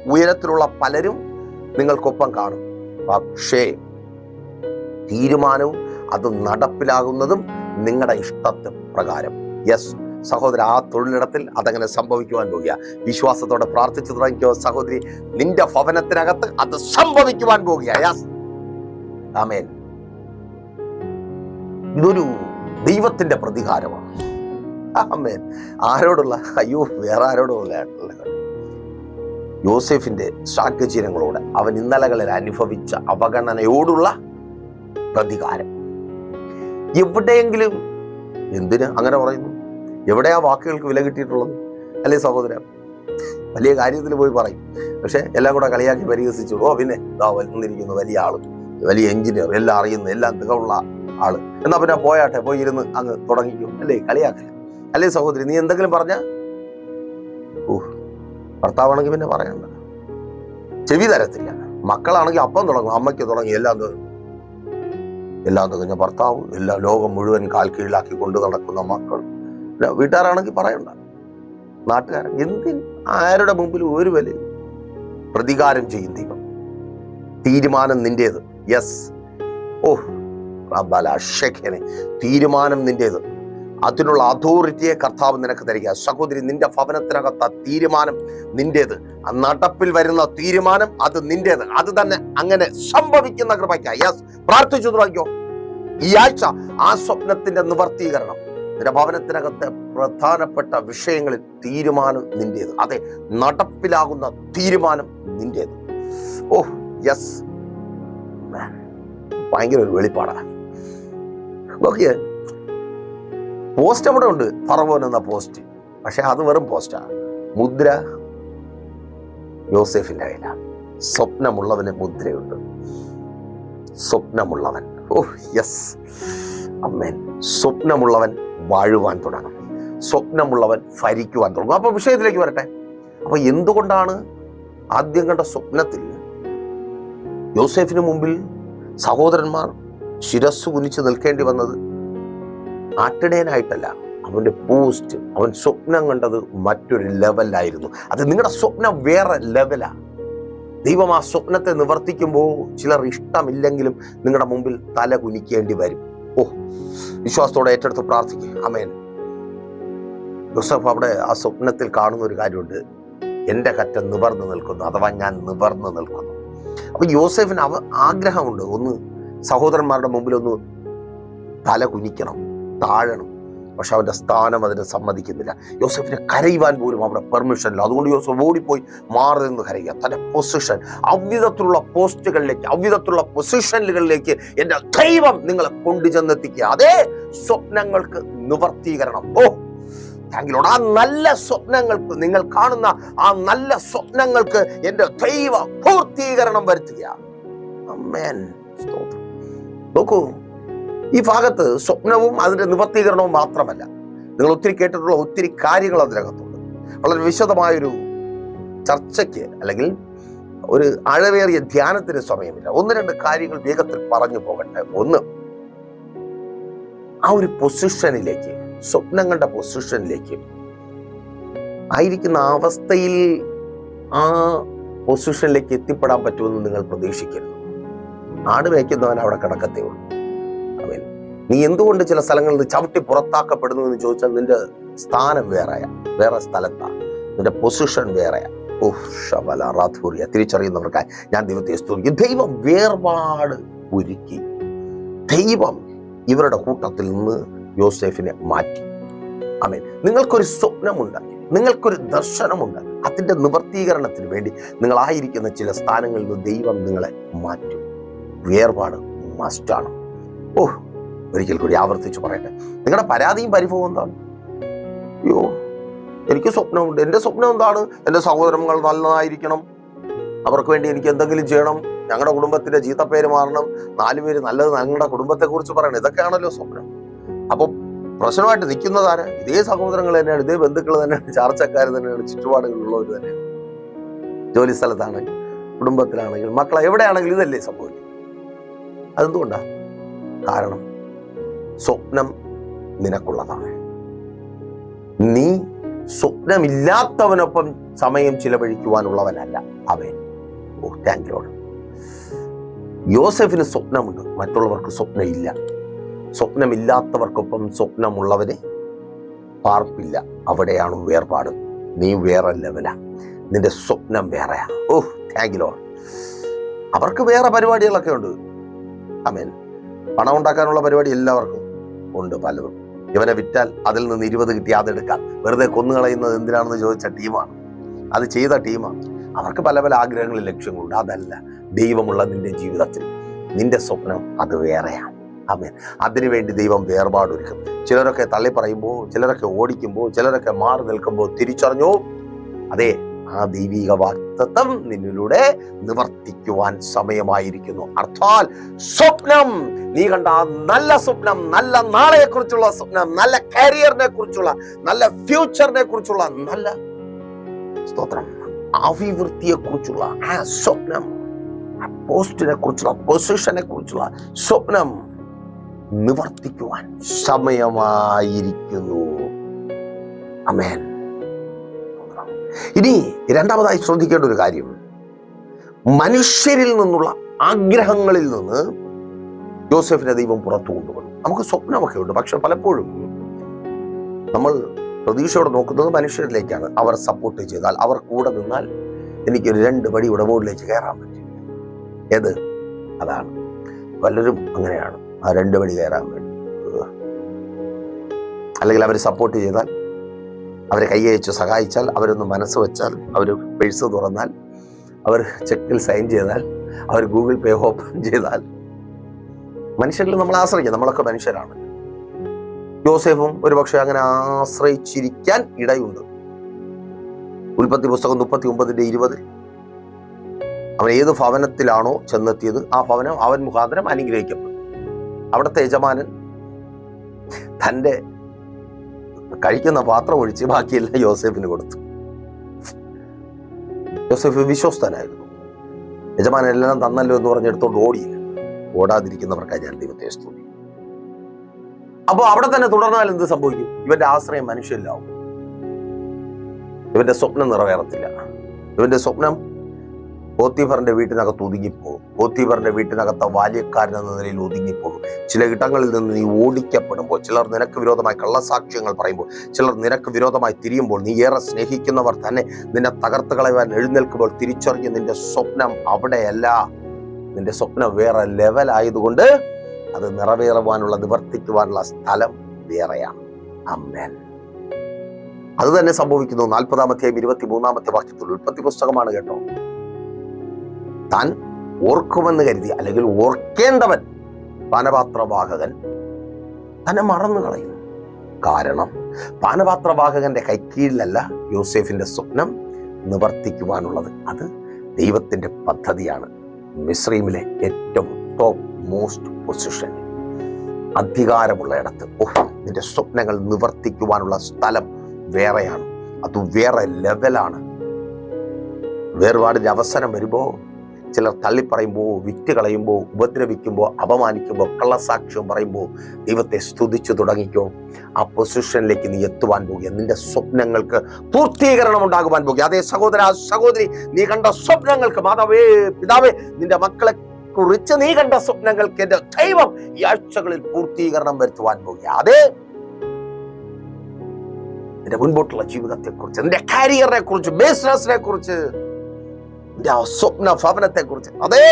S1: ഉയരത്തിലുള്ള പലരും നിങ്ങൾക്കൊപ്പം കാണും. പക്ഷേ തീരുമാനവും അത് നടപ്പിലാകുന്നതും നിങ്ങളുടെ ഇഷ്ടത്തെ പ്രകാരം. യെസ് സഹോദര ആ തൊഴിലിടത്തിൽ അതങ്ങനെ സംഭവിക്കുവാൻ പോകുക. വിശ്വാസത്തോടെ പ്രാർത്ഥിച്ചു തുടങ്ങിക്കോ സഹോദരി. നിന്റെ ഭവനത്തിനകത്ത് അത് സംഭവിക്കുവാൻ പോകുക. യെസ്. ആമേൻ. ഇതൊരു ദൈവത്തിന്റെ പ്രതികാരമാണ്. ആമേൻ. ആരോടുള്ള? അയ്യോ വേറെ ആരോടുള്ള യോസെഫിന്റെ സാഹചര്യങ്ങളോട് അവൻ ഇന്നലകളിൽ അനുഭവിച്ച അവഗണനയോടുള്ള പ്രതികാരം. എവിടെയെങ്കിലും എന്തിന് അങ്ങനെ പറയുന്നു? എവിടെയാ വാക്കുകൾക്ക് വില കിട്ടിയിട്ടുള്ളത്? അല്ലേ സഹോദര? വലിയ കാര്യത്തിൽ പോയി പറയും. പക്ഷേ എല്ലാം കൂടെ കളിയാക്കി പരിഹസിച്ചു. ഓ പിന്നെ ഇതാ വന്നിരിക്കുന്നു വലിയ ആൾ. വലിയ എഞ്ചിനീയർ എല്ലാം അറിയുന്ന എല്ലാം തികവുള്ള ആൾ. എന്നാ പിന്നെ പോയാട്ടെ പോയി ഇരുന്ന് അങ്ങ് തുടങ്ങിക്കും. അല്ലേ കളിയാക്കല. അല്ലേ സഹോദരി നീ എന്തെങ്കിലും പറഞ്ഞ? ഓ ഭർത്താവാണെങ്കിൽ പിന്നെ പറയണ്ട. ചെവി തരത്തില്ല. മക്കളാണെങ്കിൽ അപ്പം തുടങ്ങും അമ്മയ്ക്ക് തുടങ്ങി എല്ലാം എല്ലാം തികഞ്ഞ ഭർത്താവ് എല്ലാ ലോകം മുഴുവൻ കാൽ കീഴിലാക്കി കൊണ്ടു നടക്കുന്ന മക്കൾ. വീട്ടുകാരാണെങ്കിൽ പറയണ്ട. നാട്ടുകാരൻ എന്തിന്? ആരുടെ മുമ്പിൽ ഒരു വില പ്രതികാരം ചെയ്യും ദൈവം. തീരുമാനം നിന്റേത്. യെസ്. ഓഹ് തീരുമാനം നിന്റേത്. അതിനുള്ള അതോറിറ്റിയെ കർത്താവ് നിനക്ക് തരിക. സഹോദരി നിന്റെ ഭവനത്തിനകത്ത് തീരുമാനം നിന്റേത്. നടപ്പിൽ വരുന്ന തീരുമാനം അത് നിന്റേത്. അത് തന്നെ അങ്ങനെ സംഭവിക്കുന്ന കൃപയ്ക്ക യെസ് പ്രാർത്ഥിച്ചു തുടങ്ങിയോ ഈ ആഴ്ച ആ സ്വപ്നത്തിന്റെ നിവർത്തീകരണം നിന്റെ ഭവനത്തിനകത്തെ പ്രധാനപ്പെട്ട വിഷയങ്ങളിൽ തീരുമാനം നിന്റേത്. അതെ നടപ്പിലാകുന്ന തീരുമാനം നിന്റേത്. ഓ യെസ് ഭയങ്കര ഒരു വെളിപ്പാടാണ് നോക്കിയേ പോസ്റ്റ് അവിടെ ഉണ്ട്. ഫറവോൻ എന്ന പോസ്റ്റ്. പക്ഷെ അത് വെറും പോസ്റ്റാണ് മുദ്ര യോസെഫിന്റെ കയ്യിലാണ് സ്വപ്നമുള്ളവന് മുദ്രയുണ്ട്. സ്വപ്നമുള്ളവൻ. ഓ യെസ് അമ്മേൻ. സ്വപ്നമുള്ളവൻ വാഴുവാൻ തുടങ്ങും. സ്വപ്നമുള്ളവൻ ഭരിക്കുവാൻ തുടങ്ങും. അപ്പൊ വിഷയത്തിലേക്ക് വരട്ടെ. അപ്പൊ എന്തുകൊണ്ടാണ് ആദ്യം കണ്ട സ്വപ്നത്തിൽ യോസെഫിന് മുമ്പിൽ സഹോദരന്മാർ ശിരസ് കുനിച്ച് നിൽക്കേണ്ടി വന്നത്? ആട്ടിടയനായിട്ടല്ല അവന്റെ പോസ്റ്റ് അവൻ സ്വപ്നം കണ്ടത് മറ്റൊരു ലെവലായിരുന്നു അത് നിങ്ങളുടെ സ്വപ്നം വേറെ ലെവലാണ് ദൈവം ആ സ്വപ്നത്തെ നിവർത്തിക്കുമ്പോൾ ചിലർ ഇഷ്ടമില്ലെങ്കിലും നിങ്ങളുടെ മുമ്പിൽ തല കുനിക്കേണ്ടി വരും. ഓ വിശ്വാസത്തോടെ ഏറ്റെടുത്ത് പ്രാർത്ഥിക്കും. അമേൻ ജോസഫ് അവിടെ ആ സ്വപ്നത്തിൽ കാണുന്ന ഒരു കാര്യമുണ്ട്. എന്റെ കറ്റ നിവർന്നു നിൽക്കുന്നു അഥവാ ഞാൻ നിവർന്നു നിൽക്കുന്നു. അപ്പം യോസഫിന് അവ ആഗ്രഹമുണ്ട് ഒന്ന് സഹോദരന്മാരുടെ മുമ്പിൽ ഒന്ന് തല കുനിക്കണം. താഴണം. പക്ഷെ അവന്റെ സ്ഥാനം അതിന് സമ്മതിക്കുന്നില്ല. യോസഫിനെ കരയുവാൻ പോലും അവിടെ പെർമിഷൻ ഇല്ല. അതുകൊണ്ട് യോസഫ് ഓടിപ്പോയി മാറി നിന്ന് കരയുക. തന്റെ പൊസിഷൻ അവിധത്തിലുള്ള പോസ്റ്റുകളിലേക്ക് അവിധത്തിലുള്ള പൊസിഷനുകളിലേക്ക് എന്റെ ദൈവം നിങ്ങളെ കൊണ്ടുചെന്നെത്തിക്കുക. അതേ സ്വപ്നങ്ങൾക്ക് നിവർത്തീകരണം. ഓ താങ്കിലോട് ആ നല്ല സ്വപ്നങ്ങൾക്ക് നിങ്ങൾ കാണുന്ന ആ നല്ല സ്വപ്നങ്ങൾക്ക് എന്റെ ദൈവ പൂർത്തീകരണം വരുത്തുക. അമ്മേൻ നോക്കൂ ഈ ഭാഗത്ത് സ്വപ്നവും അതിന്റെ നിവർത്തീകരണവും മാത്രമല്ല. നിങ്ങൾ ഒത്തിരി കേട്ടിട്ടുള്ള ഒത്തിരി കാര്യങ്ങൾ അതിനകത്തുണ്ട്. വളരെ വിശദമായൊരു ചർച്ചയ്ക്ക് അല്ലെങ്കിൽ ഒരു അഴവേറിയ ധ്യാനത്തിന് സമയമില്ല. ഒന്ന് രണ്ട് കാര്യങ്ങൾ വേഗത്തിൽ പറഞ്ഞു പോകട്ടെ. ഒന്ന് ആ ഒരു പൊസിഷനിലേക്ക് സ്വപ്നങ്ങളുടെ പൊസിഷനിലേക്ക് ആയിരിക്കുന്ന അവസ്ഥയിൽ ആ പൊസിഷനിലേക്ക് എത്തിപ്പെടാൻ പറ്റുമെന്ന് നിങ്ങൾ പ്രതീക്ഷിക്കരുത്. ആട് മേയ്ക്കുന്നവൻ അവിടെ കിടക്കത്തേ ഉള്ളൂ. നീ എന്തുകൊണ്ട് ചില സ്ഥലങ്ങളിൽ നിന്ന് ചവിട്ടി പുറത്താക്കപ്പെടുന്നു എന്ന് ചോദിച്ചാൽ നിന്റെ സ്ഥാനം വേറെയാ. വേറെ സ്ഥലത്താണ് നിന്റെ പൊസിഷൻ വേറെയാ. ഓ ശബല തിരിച്ചറിയുന്നവർക്കായി ഞാൻ ദൈവത്തെ സ്തുതിക്കും ദൈവം വേർപാട് ഒരുക്കി. ദൈവം ഇവരുടെ കൂട്ടത്തിൽ നിന്ന് യോസെഫിനെ മാറ്റി. അമേൻ നിങ്ങൾക്കൊരു സ്വപ്നമുണ്ട് നിങ്ങൾക്കൊരു ദർശനമുണ്ട് അതിന്റെ നിവർത്തീകരണത്തിന് വേണ്ടി നിങ്ങളായിരിക്കുന്ന ചില സ്ഥാനങ്ങളിൽ നിന്ന് ദൈവം നിങ്ങളെ മാറ്റും. വേർപാട് മസ്റ്റാണ് ഓ ഒരിക്കൽ കൂടി ആവർത്തിച്ച് പറയട്ടെ. നിങ്ങളുടെ പരാതിയും പരിഭവം എന്താണ്? അയ്യോ എനിക്ക് സ്വപ്നമുണ്ട്. എന്റെ സ്വപ്നം എന്താണ്? എന്റെ സഹോദരങ്ങൾ നല്ലതായിരിക്കണം. അവർക്ക് വേണ്ടി എനിക്ക് എന്തെങ്കിലും ചെയ്യണം. ഞങ്ങളുടെ കുടുംബത്തിന്റെ ചീത്തപ്പേര് മാറണം. നാലുപേര് നല്ലത് ഞങ്ങളുടെ കുടുംബത്തെക്കുറിച്ച് പറയണം. ഇതൊക്കെയാണല്ലോ സ്വപ്നം. അപ്പോൾ പ്രശ്നമായിട്ട് നിൽക്കുന്നതാര് ഇതേ സഹോദരങ്ങൾ തന്നെയാണ് ഇതേ ബന്ധുക്കൾ തന്നെയാണ് ചാർച്ചക്കാർ തന്നെയാണ് ചുറ്റുപാടുകളുള്ളവർ തന്നെയാണ്. ജോലി സ്ഥലത്താണെങ്കിൽ കുടുംബത്തിലാണെങ്കിൽ മക്കളെ എവിടെയാണെങ്കിലും ഇതല്ലേ സംഭവിക്കും. അതെന്തുകൊണ്ടാണ് കാരണം സ്വപ്നം നിനക്കുള്ളതാണ്. നീ സ്വപ്നമില്ലാത്തവനൊപ്പം സമയം ചിലവഴിക്കുവാനുള്ളവനല്ല അവൻ. ഓ താങ്ക് യോട് യോസഫിന് സ്വപ്നമുണ്ട്. മറ്റുള്ളവർക്ക് സ്വപ്നമില്ല. സ്വപ്നമില്ലാത്തവർക്കൊപ്പം സ്വപ്നമുള്ളവനെ പാർപ്പില്ല. അവിടെയാണ് വേർപാട്. നീ വേറെ ലെവല നിന്റെ സ്വപ്നം വേറെയാ. ഓ താങ്ക് യു അവർക്ക് വേറെ പരിപാടികളൊക്കെ ഉണ്ട്. അമേൻ പണം ഉണ്ടാക്കാനുള്ള പരിപാടി എല്ലാവർക്കും. ഉണ്ട് പലതും. ഇവനെ വിറ്റാൽ അതിൽ നിന്ന് ഇരുപത് കിട്ടി അതെടുക്കാം വെറുതെ കൊന്നുകളയുന്നത് എന്തിനാണെന്ന് ചോദിച്ച ടീമാണ്. അത് ചെയ്ത ടീമാണ്. അവർക്ക് പല പല ആഗ്രഹങ്ങളും ലക്ഷ്യങ്ങളുണ്ട്. അതല്ല ദൈവമുള്ള നിന്റെ ജീവിതത്തിൽ. നിന്റെ സ്വപ്നം അത് വേറെയാണ്. അമേൻ അതിനുവേണ്ടി ദൈവം വേർപാടൊരുക്കും. ചിലരൊക്കെ തള്ളി പറയുമ്പോൾ ചിലരൊക്കെ ഓടിക്കുമ്പോൾ ചിലരൊക്കെ മാറി നിൽക്കുമ്പോൾ തിരിച്ചറിഞ്ഞോ? അതെ ആ ദൈവിക വാക്തത്വം നിന്നിലൂടെ നിവർത്തിക്കുവാൻ സമയമായിരിക്കുന്നു. അർത്ഥാൽ സ്വപ്നം നീ കണ്ട ആ നല്ല സ്വപ്നം നല്ല നാളെ കുറിച്ചുള്ള സ്വപ്നം നല്ല കരിയറിനെ കുറിച്ചുള്ള നല്ല ഫ്യൂച്ചറിനെ കുറിച്ചുള്ള നല്ല സ്തോത്രം അഭിവൃദ്ധിയെ കുറിച്ചുള്ള ആ സ്വപ്നം ആ പോസ്റ്റിനെ കുറിച്ചുള്ള പൊസിഷനെ കുറിച്ചുള്ള സ്വപ്നം നിവർത്തിക്കുവാൻ സമയമായിരിക്കുന്നു. അമേൻ. ഇനി രണ്ടാമതായി ശ്രദ്ധിക്കേണ്ട ഒരു കാര്യം. മനുഷ്യരിൽ നിന്നുള്ള ആഗ്രഹങ്ങളിൽ നിന്ന് ജോസഫിനെ ദൈവം പുറത്തു കൊണ്ടുവന്നു. നമുക്ക് സ്വപ്നമൊക്കെ ഉണ്ട് പക്ഷെ പലപ്പോഴും നമ്മൾ പ്രതീക്ഷയോടെ നോക്കുന്നത് മനുഷ്യരിലേക്കാണ്. അവർ സപ്പോർട്ട് ചെയ്താൽ അവർ കൂടെ നിന്നാൽ എനിക്ക് രണ്ട് പടി ഉടമോടിലേക്ക് കയറാൻ പറ്റും. ഏത്? അതാണ്. പലരും അങ്ങനെയാണ്. ആ രണ്ട് പടി കയറാൻ വേണ്ടി. അല്ലെങ്കിൽ അവർ സപ്പോർട്ട് ചെയ്താൽ അവരെ കൈയച്ച് സഹായിച്ചാൽ അവരൊന്ന് മനസ്സ് വെച്ചാൽ അവർ പേഴ്സ് തുറന്നാൽ അവർ ചെക്കിൽ സൈൻ ചെയ്താൽ അവർ ഗൂഗിൾ പേ ഓപ്പൺ ചെയ്താൽ മനുഷ്യരിൽ നമ്മൾ ആശ്രയിക്കാം. നമ്മളൊക്കെ മനുഷ്യരാണ്. ജോസെഫും ഒരുപക്ഷെ അങ്ങനെ ആശ്രയിച്ചിരിക്കാൻ ഇടയുണ്ട്. ഉൽപ്പത്തി പുസ്തകം മുപ്പത്തി ഒമ്പതിന്റെ ഇരുപതിൽ. അവൻ ഏത് ഭവനത്തിലാണോ ചെന്നെത്തിയത് ആ ഭവനം അവൻ മുഖാന്തരം അനുഗ്രഹിക്കപ്പെട്ടു. അവിടുത്തെ യജമാനൻ തന്റെ കഴിക്കുന്ന പാത്രം ഒഴിച്ച് ബാക്കിയെല്ലാം യോസെഫിന് കൊടുത്തു. യോസെഫ് വിശ്വസ്തനായിരുന്നു. യജമാൻ എല്ലാം തന്നല്ലോ എന്ന് പറഞ്ഞെടുത്തോണ്ട് ഓടിയില്ല. ഓടാതിരിക്കുന്നവർക്കാണ് ഞാൻ ദൈവത്തെ സ്തുതി. അപ്പോൾ അവിടെ തന്നെ തുടർന്നാൽ എന്ത് സംഭവിക്കും? ഇവന്റെ ആശ്രയം മനുഷ്യരിലാവും ഇവന്റെ സ്വപ്നം നിറവേറത്തില്ല. ഇവന്റെ സ്വപ്നം പോത്തീഫറിന്റെ വീട്ടിനകത്ത് ഒതുങ്ങിപ്പോകും. പോത്തിഫറിന്റെ വീട്ടിനകത്ത് ബാല്യക്കാരൻ എന്ന നിലയിൽ ഒതുങ്ങിപ്പോകും. ചില ഇടങ്ങളിൽ നിന്ന് നീ ഓടിക്കപ്പെടുമ്പോൾ ചിലർ നിനക്ക് വിരോധമായി കള്ളസാക്ഷ്യങ്ങൾ പറയുമ്പോൾ ചിലർ നിനക്ക് വിരോധമായി തിരിയുമ്പോൾ നീ ഏറെ സ്നേഹിക്കുന്നവർ തന്നെ നിന്നെ തകർത്ത് കളയുവാൻ എഴുന്നേൽക്കുമ്പോൾ തിരിച്ചറിഞ്ഞ് നിന്റെ സ്വപ്നം അവിടെയല്ല. നിന്റെ സ്വപ്നം വേറെ ലെവലായതുകൊണ്ട് അത് നിറവേറുവാനുള്ള നിവർത്തിക്കുവാനുള്ള സ്ഥലം വേറെയാണ്. അമ്മേൻ. അത് തന്നെ സംഭവിക്കുന്നു. നാൽപ്പതാമത്തെയും ഇരുപത്തി മൂന്നാമത്തെ വാക്യത്തിൽ ഉൽപ്പത്തി പുസ്തകമാണ് കേട്ടോ. താൻ ഓർക്കുമെന്ന് കരുതി അല്ലെങ്കിൽ ഓർക്കേണ്ടവൻ പാനപാത്രവാഹകൻ തന്നെ മറന്നു കളയുന്നു. കാരണം പാനപാത്രവാഹകന്റെ കൈക്കീഴിലല്ല യോസേഫിന്റെ സ്വപ്നം നിവർത്തിക്കുവാനുള്ളത്. അത് ദൈവത്തിന്റെ പദ്ധതിയാണ്. മിസ്രീമിലെ ഏറ്റവും ടോപ്പ് മോസ്റ്റ് പൊസിഷൻ അധികാരമുള്ള ഇടത്ത്. ഓഹ് നിന്റെ സ്വപ്നങ്ങൾ നിവർത്തിക്കുവാനുള്ള സ്ഥലം വേറെയാണ്. അത് വേറെ ലെവലാണ് വേർപാടിന്റെ അവസരം വരുമ്പോൾ ചിലർ തള്ളിപ്പറയുമ്പോൾ വിറ്റ് കളയുമ്പോൾ ഉപദ്രവിക്കുമ്പോൾ അപമാനിക്കുമ്പോൾ കള്ളസാക്ഷ്യം പറയുമ്പോൾ ദൈവത്തെ സ്തുതിച്ചു തുടങ്ങിക്കോ. ആ പൊസിഷനിലേക്ക് നീ എത്തുവാൻ പോകുക. നിന്റെ സ്വപ്നങ്ങൾക്ക് പൂർത്തീകരണം ഉണ്ടാകുവാൻ പോകുക. അതേ സഹോദര സഹോദരി നീ കണ്ട സ്വപ്നങ്ങൾക്ക് മാതാവേ പിതാവേ നിന്റെ മക്കളെ കുറിച്ച് നീ കണ്ട സ്വപ്നങ്ങൾക്ക് എന്റെ ദൈവം ഈ ആഴ്ചകളിൽ പൂർത്തീകരണം വരുത്തുവാൻ പോകുക. അതേ നിന്റെ മുൻപോട്ടുള്ള ജീവിതത്തെ കുറിച്ച് നിന്റെ കരിയറിനെ കുറിച്ച് ബിസിനസിനെ കുറിച്ച് നിന്റെ ആ സ്വപ്ന ഭവനത്തെ കുറിച്ച് അതേ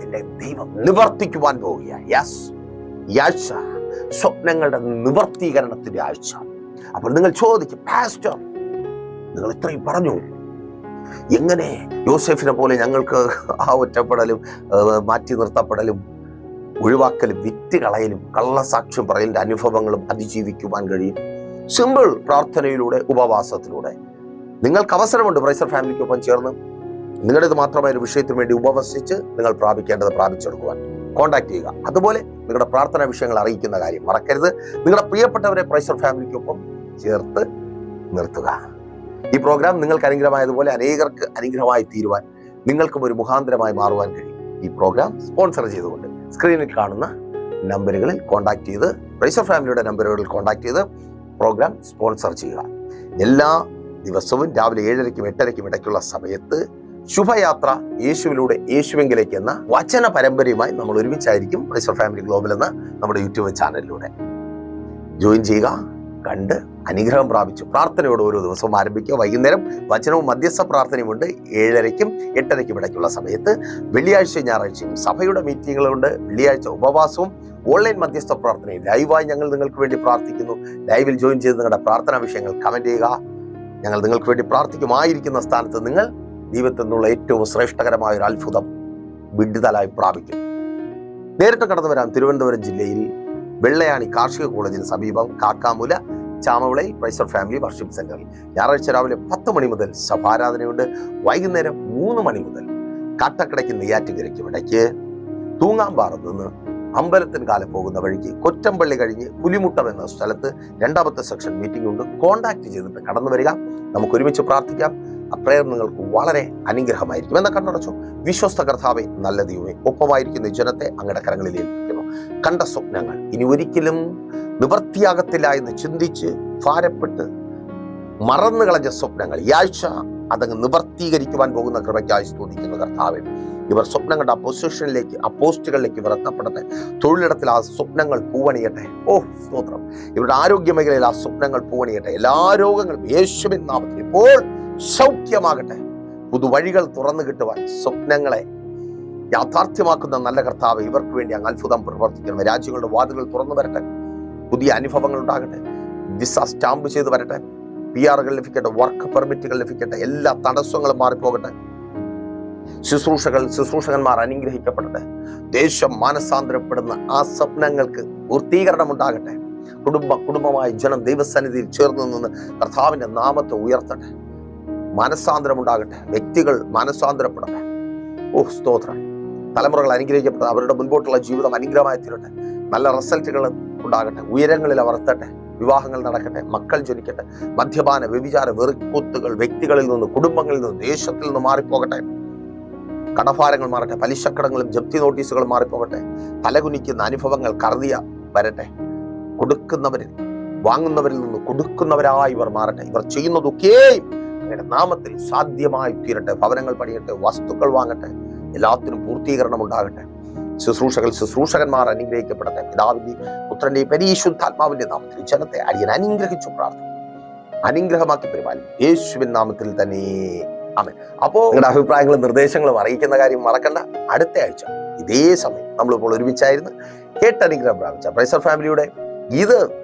S1: നിന്റെ ദൈവം നിവർത്തിക്കുവാൻ പോവുക യെസ് സ്വപ്നങ്ങളുടെ നിവർത്തീകരണത്തിന്റെ ആഴ്ച. അപ്പോൾ നിങ്ങൾ ചോദിച്ചു പാസ്റ്റർ നിങ്ങൾ ഇത്രയും പറഞ്ഞു. എങ്ങനെ യോസെഫിനെ പോലെ ഞങ്ങൾക്ക് ആ ഒറ്റപ്പെടലും മാറ്റി നിർത്തപ്പെടലും ഒഴിവാക്കലും വിറ്റ് കളയലും കള്ളസാക്ഷ്യം പറയലിന്റെ അനുഭവങ്ങളും അതിജീവിക്കുവാൻ കഴിയും? സിമ്പിൾ പ്രാർത്ഥനയിലൂടെ ഉപവാസത്തിലൂടെ. നിങ്ങൾക്ക് അവസരമുണ്ട് പ്രൈസർ ഫാമിലിക്കൊപ്പം ചേർന്ന്. നിങ്ങളുടേത് മാത്രമായ ഒരു വിഷയത്തിന് വേണ്ടി ഉപവസിച്ച് നിങ്ങൾ പ്രാപിക്കേണ്ടത് പ്രാപിച്ചെടുക്കുവാൻ കോൺടാക്ട് ചെയ്യുക. അതുപോലെ നിങ്ങളുടെ പ്രാർത്ഥനാ വിഷയങ്ങൾ അറിയിക്കുന്ന കാര്യം മറക്കരുത്. നിങ്ങളുടെ പ്രിയപ്പെട്ടവരെ പ്രൈസർ ഫാമിലിക്കൊപ്പം ചേർത്ത് നിർത്തുക. ഈ പ്രോഗ്രാം നിങ്ങൾക്ക് അനുഗ്രഹമായതുപോലെ അനേകർക്ക് അനുഗ്രഹമായി തീരുവാൻ നിങ്ങൾക്കും ഒരു മുഖാന്തരമായി മാറുവാൻ കഴിയും. ഈ പ്രോഗ്രാം സ്പോൺസർ ചെയ്തുകൊണ്ട് സ്ക്രീനിൽ കാണുന്ന നമ്പറുകളിൽ കോൺടാക്ട് ചെയ്ത് പ്രൈസർ ഫാമിലിയുടെ നമ്പറുകളിൽ കോൺടാക്ട് ചെയ്ത് പ്രോഗ്രാം സ്പോൺസർ ചെയ്യുക. എല്ലാ ദിവസവും രാവിലെ ഏഴരയ്ക്കും എട്ടരയ്ക്കും ഇടയ്ക്കുള്ള സമയത്ത് ശുഭയാത്ര യേശുവിലൂടെ യേശുവെങ്കിലേക്ക് എന്ന വചന പരമ്പരയുമായി നമ്മൾ ഒരുമിച്ചായിരിക്കും പ്രൈസർ ഫാമിലി ഗ്ലോബൽ എന്ന നമ്മുടെ യൂട്യൂബ് ചാനലിലൂടെ. ജോയിൻ ചെയ്യുക കണ്ട് അനുഗ്രഹം പ്രാപിച്ചു പ്രാർത്ഥനയോട് ഓരോ ദിവസവും ആരംഭിക്കുക. വൈകുന്നേരം വചനവും മധ്യസ്ഥ പ്രാർത്ഥനയുമുണ്ട് ഏഴരയ്ക്കും എട്ടരയ്ക്കും ഇടയ്ക്കുള്ള സമയത്ത് വെള്ളിയാഴ്ചയും ഞായറാഴ്ചയും സഭയുടെ മീറ്റിങ്ങുകളുണ്ട് വെള്ളിയാഴ്ച ഉപവാസവും ഓൺലൈൻ മധ്യസ്ഥ പ്രാർത്ഥനയും ലൈവായി ഞങ്ങൾ നിങ്ങൾക്ക് വേണ്ടി പ്രാർത്ഥിക്കുന്നു. ലൈവിൽ ജോയിൻ ചെയ്ത് നിങ്ങളുടെ പ്രാർത്ഥനാ വിഷയങ്ങൾ കമന്റ് ചെയ്യുക. ഞങ്ങൾ നിങ്ങൾക്ക് വേണ്ടി പ്രാർത്ഥിക്കുമായിരിക്കുന്ന സ്ഥാനത്ത് നിങ്ങൾ ദൈവത്തിൽ നിന്നുള്ള ഏറ്റവും ശ്രേഷ്ഠകരമായ ഒരു അത്ഭുതം വിഡിതലായി പ്രാപിക്കും. നേരിട്ട് കടന്നു വരാം തിരുവനന്തപുരം ജില്ലയിൽ വെള്ളയാണി കാർഷിക കോളേജിന് സമീപം കാക്കാമുല ചാമവിളയിൽ പ്രൈസർ ഫാമിലി വർഷിപ്പ് സെന്ററിൽ. ഞായറാഴ്ച രാവിലെ പത്ത് മണി മുതൽ സഭാരാധനയുണ്ട് വൈകുന്നേരം മൂന്ന് മണി മുതൽ കട്ടക്കടയ്ക്ക് നെയ്യാറ്റുകരയ്ക്കും ഇടയ്ക്ക് തൂങ്ങാമ്പാറത്ത് നിന്ന് അമ്പലത്തിന് കാലം പോകുന്ന വഴിക്ക് കൊറ്റമ്പള്ളി കഴിഞ്ഞ് പുലിമുട്ടം എന്ന സ്ഥലത്ത് രണ്ടാമത്തെ സെക്ഷൻ മീറ്റിംഗ് ഉണ്ട്. കോൺടാക്ട് ചെയ്തിട്ട് കടന്നു വരിക. നമുക്ക് ഒരുമിച്ച് പ്രാർത്ഥിക്കാം. പ്രേയർ നിങ്ങൾക്ക് വളരെ അനുഗ്രഹമായിരിക്കും. എന്ന കണ്ണടച്ചു. വിശ്വസ്ത കർത്താവെ നല്ല ദൈവമേ ഒപ്പമായിരിക്കുന്ന ജനത്തെ അങ്ങയുടെ കരങ്ങളിൽ ഏൽപ്പിക്കുന്നു. കണ്ട സ്വപ്നങ്ങൾ ഇനി ഒരിക്കലും നിവർത്തിയാകത്തില്ല എന്ന് ചിന്തിച്ച് ഭാരപ്പെട്ട് മറന്നു കളഞ്ഞ സ്വപ്നങ്ങൾ ഈ ആഴ്ച അതങ്ങ് നിവർത്തീകരിക്കുവാൻ പോകുന്ന കൃപയ്ക്കായി സ്തുതിക്കുന്നു കർത്താവെ. ഇവർ സ്വപ്നങ്ങളുടെ അപ്പോസിഷനിലേക്ക് ആ പൊസിഷനിലേക്ക് ആ പോസ്റ്റുകളിലേക്ക് ഇവർ എത്തപ്പെടട്ടെ. തൊഴിലിടത്തിൽ ആ സ്വപ്നങ്ങൾ പൂവണിയട്ടെ. ഓ സ്തോത്രം. ഇവരുടെ ആരോഗ്യ മേഖലയിൽ ആ സ്വപ്നങ്ങൾ പൂവണിയട്ടെ. എല്ലാ രോഗങ്ങളും യേശുവിൻ നാമത്തിൽ ഇപ്പോൾ സൗഖ്യമാകട്ടെ. പുതുവഴികൾ തുറന്നു കിട്ടുവാൻ സ്വപ്നങ്ങളെ യാഥാർത്ഥ്യമാക്കുന്ന നല്ല കർത്താവ് ഇവർക്ക് വേണ്ടി അങ്ങ് അത്ഭുതം പ്രവർത്തിക്കണം രാജ്യങ്ങളുടെ വാതിലുകൾ തുറന്നു വരട്ടെ. പുതിയ അനുഭവങ്ങൾ ഉണ്ടാകട്ടെ. വിസ സ്റ്റാമ്പ് ചെയ്ത് വരട്ടെ. പി ആറുകൾ ലഭിക്കട്ടെ വർക്ക് പെർമിറ്റുകൾ ലഭിക്കട്ടെ എല്ലാ തടസ്സങ്ങളും മാറിപ്പോകട്ടെ. ശുശ്രൂഷകൾ ശുശ്രൂഷകന്മാർ അനുഗ്രഹിക്കപ്പെടട്ടെ. ദേശം മാനസാന്തരപ്പെടുന്ന ആ സ്വപ്നങ്ങൾക്ക് പൂർത്തീകരണം ഉണ്ടാകട്ടെ. കുടുംബ കുടുംബമായ ജനം ദൈവസന്നിധിയിൽ ചേർന്ന് നിന്ന് കർത്താവിന്റെ നാമത്തെ ഉയർത്തട്ടെ. മാനസാന്തരം ഉണ്ടാകട്ടെ വ്യക്തികൾ മനസ്സാന്തരപ്പെടട്ടെ. ഓ സ്തോത്രം. തലമുറകൾ അനുഗ്രഹിക്കപ്പെട്ട അവരുടെ മുൻപോട്ടുള്ള ജീവിതം അനുഗ്രഹമായി തീരട്ടെ. നല്ല റിസൾട്ടുകൾ ഉണ്ടാകട്ടെ. ഉയരങ്ങളിൽ അവർ എത്തട്ടെ. വിവാഹങ്ങൾ നടക്കട്ടെ. മക്കൾ ജനിക്കട്ടെ. മദ്യപാന വ്യഭിചാര വെറുക്കൂത്തുകൾ വ്യക്തികളിൽ നിന്ന് കുടുംബങ്ങളിൽ നിന്ന് ദേശത്തിൽ നിന്ന് മാറിപ്പോകട്ടെ. കടഭാരങ്ങൾ മാറട്ടെ. പലിശക്കടങ്ങളും ജപ്തി നോട്ടീസുകളും മാറിപ്പോകട്ടെ. തലകുനിക്കുന്ന അനുഭവങ്ങൾ കറുതിയ വരട്ടെ. കൊടുക്കുന്നവരിൽ വാങ്ങുന്നവരിൽ നിന്ന് കൊടുക്കുന്നവരായി ഇവർ മാറട്ടെ. ഇവർ ചെയ്യുന്നതൊക്കെയും അങ്ങയുടെ നാമത്തിൽ സാധ്യമായി തീരട്ടെ. ഭവനങ്ങൾ പണിയട്ടെ വസ്തുക്കൾ വാങ്ങട്ടെ എല്ലാത്തിനും പൂർത്തീകരണം ഉണ്ടാകട്ടെ. ശുശ്രൂഷകൾ ശുശ്രൂഷകന്മാർ അനുഗ്രഹിക്കപ്പെടട്ടെ. പിതാവിന്റെയും പുത്രന്റെയും പരിശുദ്ധാത്മാവിന്റെ നാമത്തിൽ ജനത്തെ അടിയൻ അനുഗ്രഹിച്ചു പ്രാർത്ഥന അനുഗ്രഹമാക്കി പരിപാലിക്കും. യേശുവിൻ നാമത്തിൽ തന്നെ. ആമേൻ. അപ്പോ നിങ്ങളുടെ അഭിപ്രായങ്ങളും നിർദ്ദേശങ്ങളും അറിയിക്കുന്ന കാര്യം മറക്കണ്ട. അടുത്ത ആഴ്ച ഇതേ സമയം നമ്മളിപ്പോൾ ഒരുമിച്ചായിരുന്നു കേട്ടനുഗ്രഹം പ്രാപിച്ച. പ്രൈസർ ഫാമിലിയുടെ ഇത്